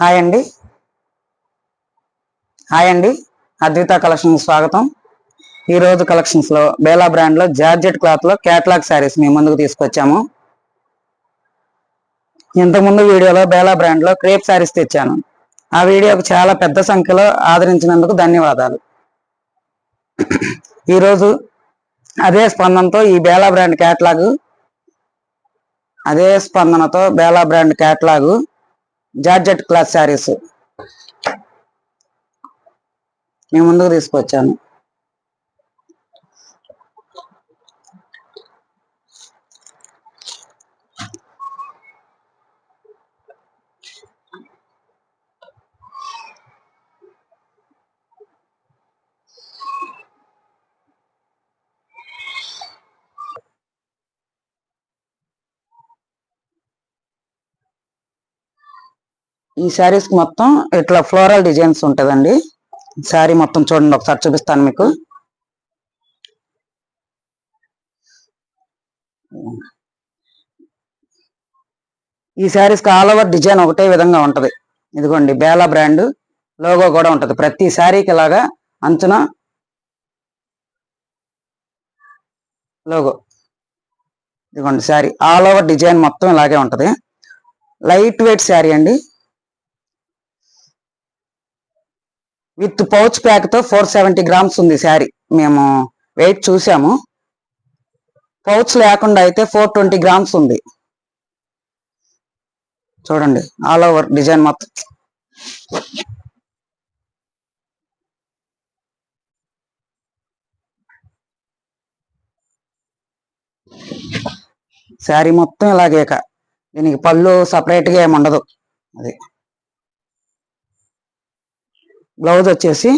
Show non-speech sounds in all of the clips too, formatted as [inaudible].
Hi అండి. Hi అండి. Advitha collection స్వాగతం. ఈ రోజు కలెక్షన్స్లో బేలా బ్రాండ్లో జార్జెట్ క్లాత్లో క్యాట్లాగ్ శారీస్ మీ ముందుకు తీసుకొచ్చాము. ఇంతకుముందు వీడియోలో బేలా బ్రాండ్లో క్రేప్ శారీస్ తెచ్చాను. ఆ వీడియోకు చాలా పెద్ద సంఖ్యలో ఆదరించినందుకు ధన్యవాదాలు. ఈరోజు అదే స్పందనతో ఈ బేలా బ్రాండ్ క్యాట్లాగ్ అదే స్పందనతో Bela brand catalogue georgette cloth saris. నేను ముందుకు తీసుకొచ్చాను. ఈ శారీస్ మొత్తం ఇట్లా ఫ్లోరల్ డిజైన్స్ ఉంటుందండి. శారీ మొత్తం చూడండి ఒకసారి చూపిస్తాను మీకు. ఈ శారీస్కి ఆల్ ఓవర్ డిజైన్ ఒకటే విధంగా ఉంటుంది. ఇదిగోండి బేలా బ్రాండ్ లోగో కూడా ఉంటుంది. ప్రతి శారీకి ఇలాగా అంచున లోగో ఇదిగోండి శారీ ఆల్ ఓవర్ డిజైన్ మొత్తం ఇలాగే ఉంటుంది. లైట్ వెయిట్ శారీ అండి. విత్ పౌచ్ ప్యాక్తో ఫోర్ సెవెంటీ గ్రామ్స్ ఉంది శారీ. మేము వెయిట్ చూసాము. పౌచ్ లేకుండా అయితే ఫోర్ ట్వంటీ గ్రామ్స్ ఉంది. చూడండి ఆల్ ఓవర్ డిజైన్ మొత్తం. శారీ మొత్తం ఇలాగే దీనికి పళ్ళు సపరేట్గా ఏమి ఉండదు అది. బ్లౌజ్ వచ్చేసి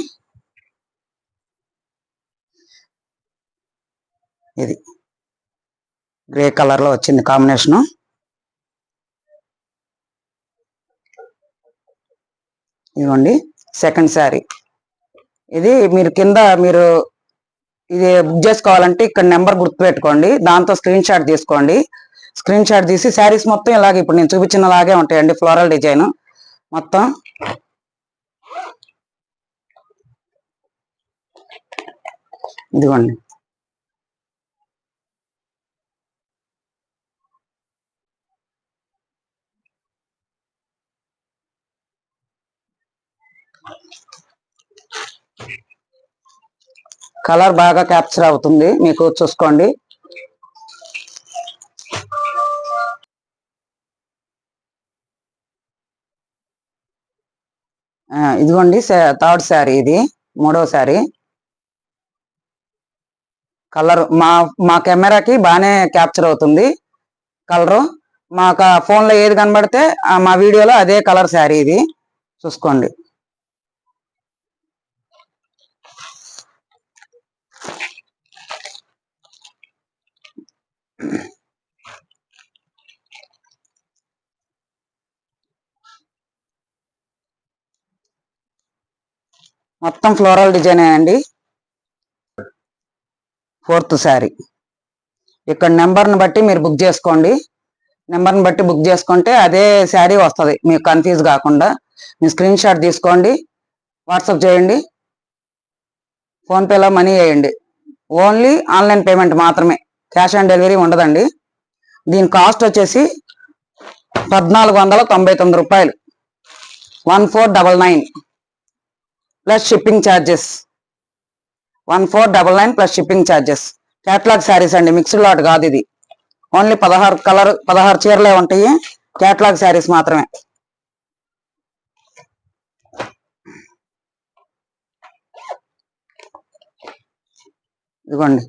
ఇది గ్రే కలర్లో వచ్చింది కాంబినేషను. ఇదిగోండి సెకండ్ శారీ. ఇది మీరు కింద మీరు ఇది బుక్ చేసుకోవాలంటే ఇక్కడ నెంబర్ గుర్తుపెట్టుకోండి దాంతో స్క్రీన్ షాట్ తీసుకోండి. స్క్రీన్ షాట్ తీసి శారీస్ మొత్తం ఇలాగే ఇప్పుడు నేను చూపించిన లాగే ఉంటాయండి ఫ్లోరల్ డిజైన్ మొత్తం. ఇదిగోండి. కలర్ బాగా క్యాప్చర్ అవుతుంది. మీకు చూసుకోండి. ఇదిగోండి థర్డ్ శారీ ఇది మూడో శారీ. కలర్ మా మా కెమెరాకి బాగానే క్యాప్చర్ అవుతుంది కలరు. మాకు ఫోన్లో ఏది కనబడితే ఆ మా వీడియోలో అదే కలర్ శారీ ఇది. చూసుకోండి. మొత్తం ఫ్లోరల్ డిజైన్ అండి. ఫోర్త్ శారీ. ఇక్కడ నెంబర్ని బట్టి మీరు బుక్ చేసుకోండి. నెంబర్ని బట్టి బుక్ చేసుకుంటే అదే శారీ వస్తుంది. మీకు కన్ఫ్యూజ్ కాకుండా మీ స్క్రీన్ షాట్ తీసుకోండి. వాట్సాప్ చేయండి. ఫోన్పేలో మనీ వేయండి. ఓన్లీ ఆన్లైన్ పేమెంట్ మాత్రమే. క్యాష్ ఆన్ డెలివరీ ఉండదండి. దీని కాస్ట్ వచ్చేసి పద్నాలుగు వందల తొంభై తొమ్మిది రూపాయలు. One four double nine. Plus shipping charges one four double nine plus shipping charges catalogue saris అండి మిక్స్డ్ లాట్ కాదు ఇది. ఓన్లీ పదహారు కలర్ పదహారు చీరలే ఉంటాయి. క్యాట్లాగ్ శారీస్ మాత్రమే. ఇదిగోండి.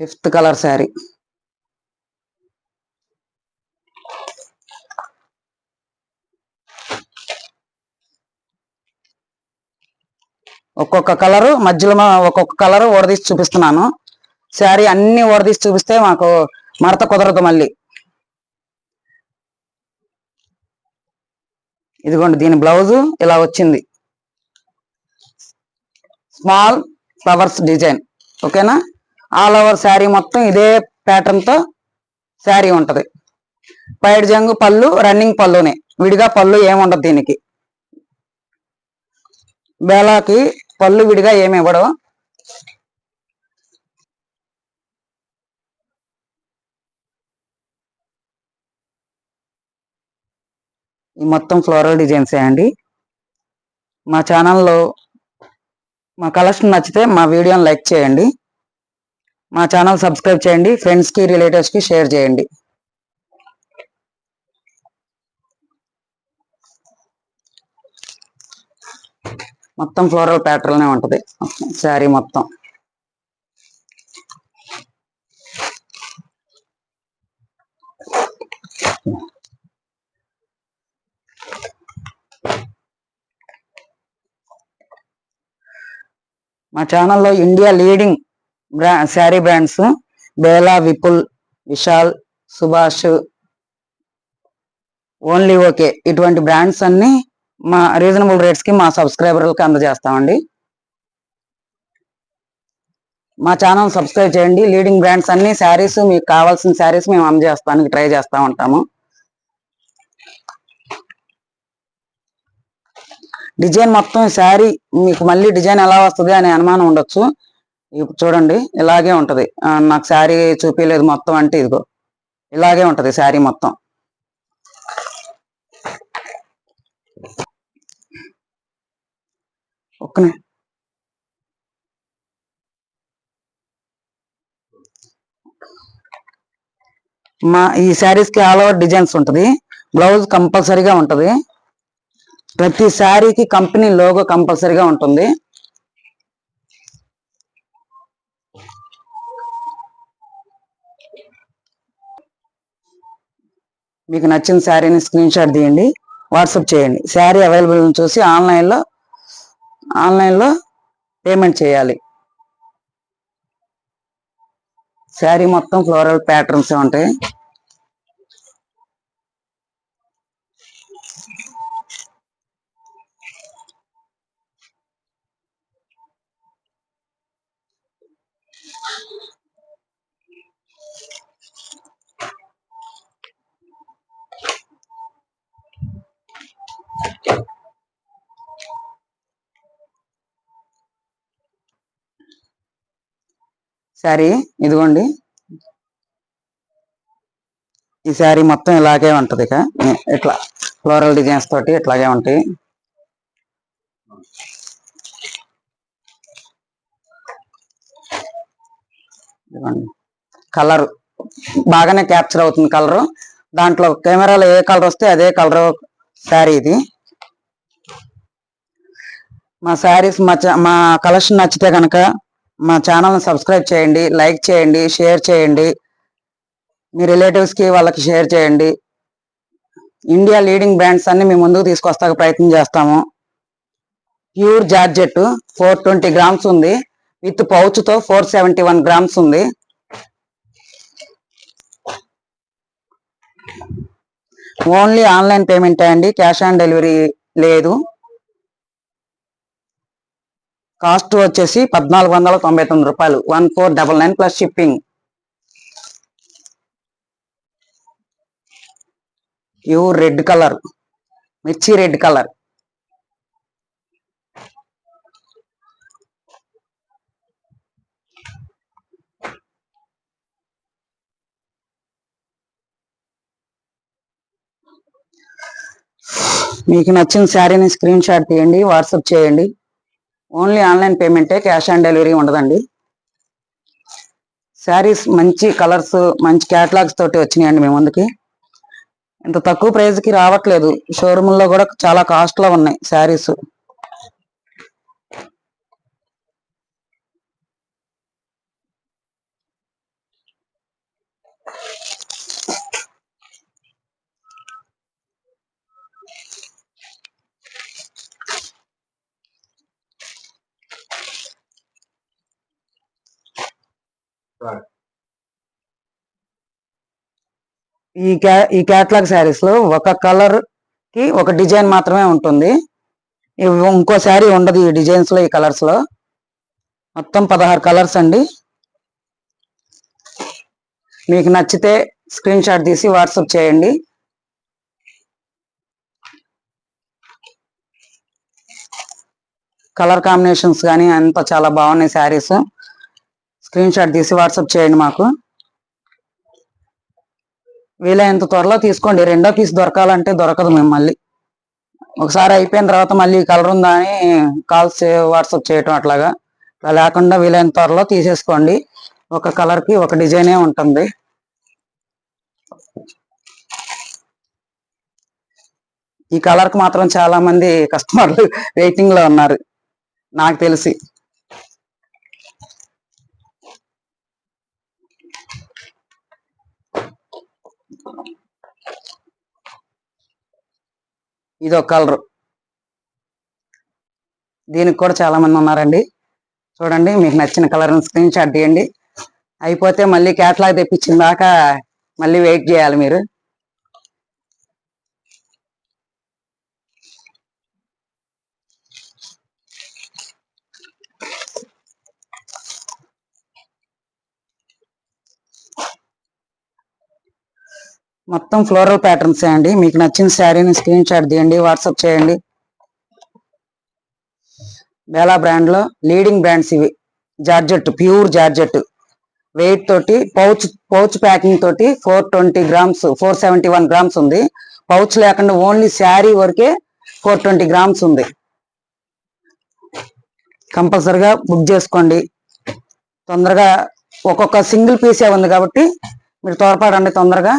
ఫిఫ్త్ కలర్ శారీ ఒక్కొక్క కలరు మధ్యలో ఒక్కొక్క కలర్ ఓడదీసి చూపిస్తున్నాను. శారీ అన్ని ఓడదీసి చూపిస్తే మాకు మడత కుదరదు మళ్ళీ. ఇదిగోండి దీని బ్లౌజు ఇలా వచ్చింది. Small flowers design. ఓకేనా? ఆల్ ఓవర్ శారీ మొత్తం ఇదే ప్యాటర్న్తో శారీ ఉంటుంది. పైడ్ జంగు పళ్ళు రన్నింగ్ పళ్ళునే. విడిగా పళ్ళు ఏమి ఉండదు దీనికి. బేలాకి పళ్ళు విడిగా ఏమి ఇవ్వడు. ఈ మొత్తం ఫ్లోరల్ డిజైన్స్ అండి. మా ఛానల్లో మా కలెక్షన్ నచ్చితే మా వీడియోని లైక్ చేయండి. మా ఛానల్ సబ్స్క్రైబ్ చేయండి. ఫ్రెండ్స్కి రిలేటివ్స్కి షేర్ చేయండి. మొత్తం ఫ్లోరల్ ప్యాటర్న్ ఉంటది. శారీ మొత్తం. మా ఛానల్లో ఇండియా లీడింగ్ బ్రా sari brands Bela Vipul Vishal Subhash only okay. ఇటువంటి బ్రాండ్స్ అన్నీ మా రీజనబుల్ రేట్స్కి మా సబ్స్క్రైబర్లకు అందజేస్తామండి. మా ఛానల్ సబ్స్క్రైబ్ చేయండి. లీడింగ్ బ్రాండ్స్ అన్ని శారీస్ మీకు కావాల్సిన శారీస్ మేము అందజేస్తానికి ట్రై చేస్తా ఉంటాము. డిజైన్ మొత్తం శారీ మీకు మళ్ళీ డిజైన్ ఎలా వస్తుంది అనే అనుమానం ఉండొచ్చు. ఇప్పుడు చూడండి ఇలాగే ఉంటుంది. నాకు శారీ చూపించలేదు మొత్తం అంటే ఇదిగో ఇలాగే ఉంటుంది శారీ మొత్తం. ఒక్కనే. మా ఈ శారీస్కి ఆల్ ఓవర్ డిజైన్స్ ఉంటుంది. బ్లౌజ్ కంపల్సరీగా ఉంటుంది. ప్రతి శారీకి కంపెనీ లోగో కంపల్సరీగా ఉంటుంది. మీకు నచ్చిన శారీని స్క్రీన్ షాట్ తీయండి. వాట్సాప్ చేయండి. శారీ అవైలబుల్ చూసి ఆన్లైన్లో ఆన్లైన్లో పేమెంట్ చేయాలి. శారీ మొత్తం ఫ్లోరల్ ప్యాటర్న్స్ ఉంటాయి. శారీ ఇదిగోండి. ఈ శారీ మొత్తం ఇలాగే ఉంటుంది ఇక. ఇట్లా ఫ్లోరల్ డిజైన్స్ తోటి ఇట్లాగే ఉంటాయి. కలర్ బాగానే క్యాప్చర్ అవుతుంది కలరు. దాంట్లో కెమెరాలో ఏ కలర్ వస్తే అదే కలర్ శారీ ఇది. మా శారీస్ మా మా కలెక్షన్ నచ్చితే కనుక మా ఛానల్ని సబ్స్క్రైబ్ చేయండి లైక్ చేయండి షేర్ చేయండి. మీ రిలేటివ్స్కి వాళ్ళకి షేర్ చేయండి. ఇండియా లీడింగ్ బ్రాండ్స్ అన్ని మీ ముందుకు తీసుకొస్తాక ప్రయత్నం చేస్తాము. Pure georgette four twenty grams ఉంది. విత్ పౌచ్తో ఫోర్ సెవెంటీ వన్ గ్రామ్స్ ఉంది. ఓన్లీ ఆన్లైన్ పేమెంట్ అండి. క్యాష్ ఆన్ డెలివరీ లేదు. కాస్ట్ వచ్చేసి పద్నాలుగు వందల తొంభై తొమ్మిది రూపాయలు. One four double nine plus shipping. Pure red colour. మిర్చి రెడ్ కలర్. మీకు నచ్చిన శారీని స్క్రీన్ షాట్ తీయండి వాట్సాప్ చేయండి. ఓన్లీ ఆన్లైన్ పేమెంటే క్యాష్ ఆన్ డెలివరీ ఉండదండి. శారీస్ మంచి కలర్స్ మంచి క్యాటలాగ్స్ తోటి వచ్చినాయండి మీ ముందుకి ఇంత తక్కువ ప్రైజ్కి రావట్లేదు. షోరూంలో కూడా చాలా కాస్ట్లో ఉన్నాయి శారీస్. ఈ క్యా ఈ క్యాటలాగ్ శారీస్లో ఒక కలర్కి ఒక డిజైన్ మాత్రమే ఉంటుంది. ఇంకో శారీ ఉండదు ఈ డిజైన్స్లో ఈ కలర్స్లో మొత్తం పదహారు కలర్స్ అండి. మీకు నచ్చితే స్క్రీన్ షాట్ తీసి వాట్సప్ చేయండి. కలర్ కాంబినేషన్స్ కానీ అంతా చాలా బాగున్నాయి శారీస్ స్క్రీన్ షాట్ తీసి వాట్సప్ చేయండి మాకు. వీలైనంత త్వరలో తీసుకోండి. రెండో పీస్ దొరకాలంటే దొరకదు మేము మళ్ళీ ఒకసారి అయిపోయిన తర్వాత మళ్ళీ కలర్ ఉందా అని కాల్స్ వాట్సాప్ చేయటం అట్లాగా. అలా లేకుండా వీలైన త్వరలో తీసేసుకోండి. ఒక కలర్కి ఒక డిజైనే ఉంటుంది. ఈ కలర్కి మాత్రం చాలామంది కస్టమర్లు [laughs] వెయిటింగ్లో ఉన్నారు. నాకు తెలిసి. ఇది ఒక కలర్. దీనికి కూడా చాలా మంది ఉన్నారండి. చూడండి మీకు నచ్చిన కలర్ని స్క్రీన్ షాట్ తీయండి. అయిపోతే మళ్ళీ క్యాట్లాగ్ తెప్పించిన దాకా మళ్ళీ వెయిట్ చేయాలి మీరు. మొత్తం ఫ్లోరల్ ప్యాటర్న్స్ అండి. మీకు నచ్చిన శారీని స్క్రీన్ షాట్ తీయండి వాట్సాప్ చేయండి. బేలా బ్రాండ్లో లీడింగ్ బ్రాండ్స్ ఇవి. జార్జెట్ ప్యూర్ జార్జెట్ వెయిట్ తోటి పౌచ్ పౌచ్ ప్యాకింగ్ తోటి four twenty grams four seventy one grams ఉంది. పౌచ్ లేకుండా ఓన్లీ శారీ వరకే ఫోర్ ట్వంటీ గ్రామ్స్ ఉంది. కంపల్సరిగా బుక్ చేసుకోండి. తొందరగా ఒక్కొక్క సింగిల్ పీసే ఉంది కాబట్టి మీరు త్వరపడండి తొందరగా.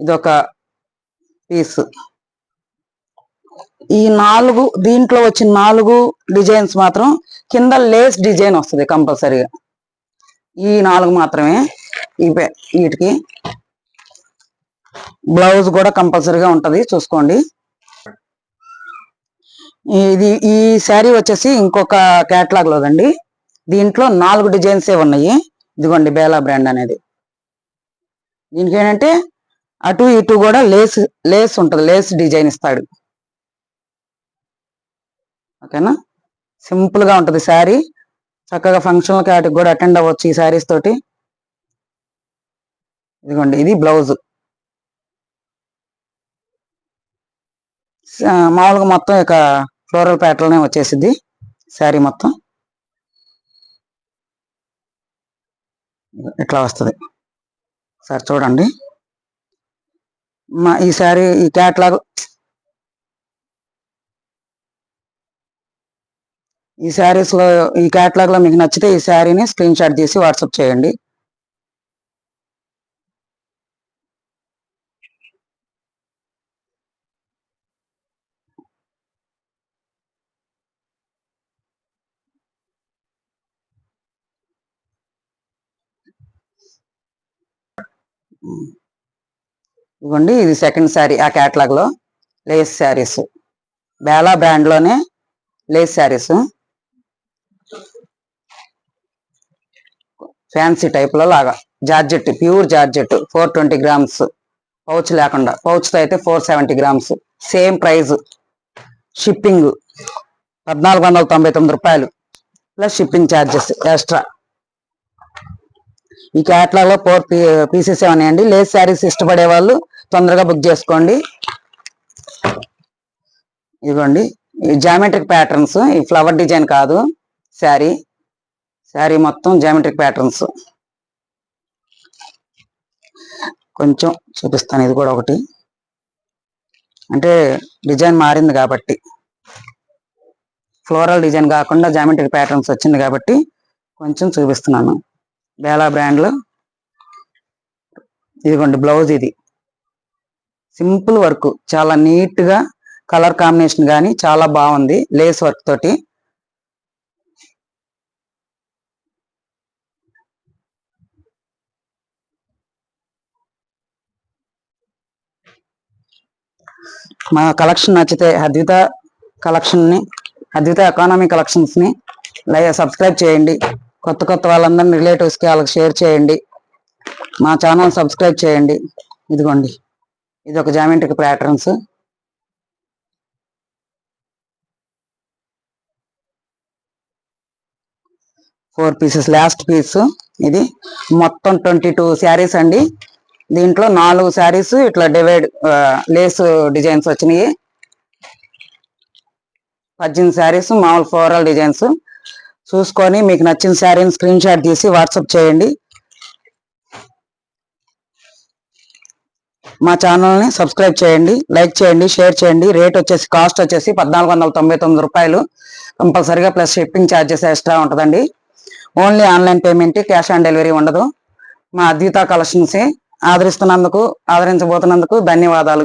ఇదొక పీస్. ఈ నాలుగు దీంట్లో వచ్చిన నాలుగు డిజైన్స్ మాత్రం కింద లేస్ డిజైన్ వస్తుంది కంపల్సరీగా. ఈ నాలుగు మాత్రమే ఇవే వీటికి బ్లౌజ్ కూడా కంపల్సరీగా ఉంటది చూసుకోండి. ఇది ఈ శారీ వచ్చేసి ఇంకొక క్యాటలాగ్ లోదండి. దీంట్లో నాలుగు డిజైన్స్ ఉన్నాయి? ఇదిగోండి బేలా బ్రాండ్ అనేది. దీనికి ఏంటంటే అటు ఇటు కూడా లేస్ లేస్ ఉంటుంది లేస్ డిజైన్ ఇస్తాడు. ఓకేనా? సింపుల్గా ఉంటుంది శారీ. చక్కగా ఫంక్షన్ వాటికి కూడా అటెండ్ అవ్వచ్చు ఈ శారీస్ తోటి. ఇదిగోండి ఇది బ్లౌజ్. మామూలుగా మొత్తం ఇక ఫ్లోరల్ ప్యాటర్న్ వచ్చేసింది శారీ మొత్తం. ఇట్లా వస్తుంది. సార్ చూడండి. మా ఈ శారీ ఈ క్యాట్లాగ్ ఈ శారీస్లో ఈ క్యాట్లాగ్లో మీకు నచ్చితే ఈ శారీని స్క్రీన్ షాట్ తీసి వాట్సాప్ చేయండి. ఇవ్వండి ఇది సెకండ్ శారీ ఆ క్యాటలాగ్లో లేస్ శారీస్ బేలా బ్రాండ్లోనే లేస్ శారీస్ ఫ్యాన్సీ టైప్లో లాగా. Georgette pure georgette four twenty grams pouch లేకుండా. పౌచ్తో అయితే four seventy grams same price shipping పద్నాలుగు వందల తొంభై తొమ్మిది రూపాయలు. ప్లస్ షిప్పింగ్ ఛార్జెస్ ఎక్స్ట్రా ఈ క్యాట్లాగ్లో ఫోర్ పీసెస్ ఉన్నాయండి లేస్ శారీస్ ఇష్టపడే వాళ్ళు తొందరగా బుక్ చేసుకోండి. ఇదిగోండి. ఈ జామెట్రిక్ ప్యాటర్న్స్ ఈ ఫ్లవర్ డిజైన్ కాదు శారీ. శారీ మొత్తం జామెట్రిక్ ప్యాటర్న్స్. కొంచెం చూపిస్తాను ఇది కూడా ఒకటి. అంటే డిజైన్ మారింది కాబట్టి. ఫ్లోరల్ డిజైన్ కాకుండా జామెట్రిక్ ప్యాటర్న్స్ వచ్చింది కాబట్టి కొంచెం చూపిస్తున్నాను. బేలా బ్రాండ్లో. ఇదిగోండి బ్లౌజ్ ఇది. సింపుల్ వర్క్ చాలా నీట్గా కలర్ కాంబినేషన్ కానీ చాలా బాగుంది లేస్ వర్క్ తోటి. మా కలెక్షన్ నచ్చితే అద్విత కలెక్షన్ని అద్విత ఎకానమీ కలెక్షన్స్ని సబ్స్క్రైబ్ చేయండి. కొత్త కొత్త వాళ్ళందరినీ రిలేటివ్స్కి వాళ్ళకి షేర్ చేయండి. మా ఛానల్ సబ్స్క్రైబ్ చేయండి. ఇదిగోండి. ఇది ఒక geometric patterns four pieces last piece ఇది మొత్తం ట్వంటీ టూ శారీస్ అండి. దీంట్లో నాలుగు శారీస్ ఇట్లా డివైడ్ లేస్ డిజైన్స్ వచ్చినాయి. పద్దెనిమిది శారీస్ మామూలు ఫోరల్ డిజైన్స్ చూసుకొని మీకు నచ్చిన శారీని స్క్రీన్ షాట్ తీసి వాట్సాప్ చేయండి. మా ఛానల్ని సబ్స్క్రైబ్ చేయండి లైక్ చేయండి షేర్ చేయండి. రేట్ వచ్చేసి కాస్ట్ వచ్చేసి పద్నాలుగు వందల తొంభై తొమ్మిది రూపాయలు. కంపల్సరీగా ప్లస్ షిప్పింగ్ ఛార్జెస్ ఎక్స్ట్రా ఉంటుందండి. Only online payment cash on delivery ఉండదు. మా అద్విత కలెక్షన్స్ ఆదరిస్తున్నందుకు ఆదరించబోతున్నందుకు ధన్యవాదాలు.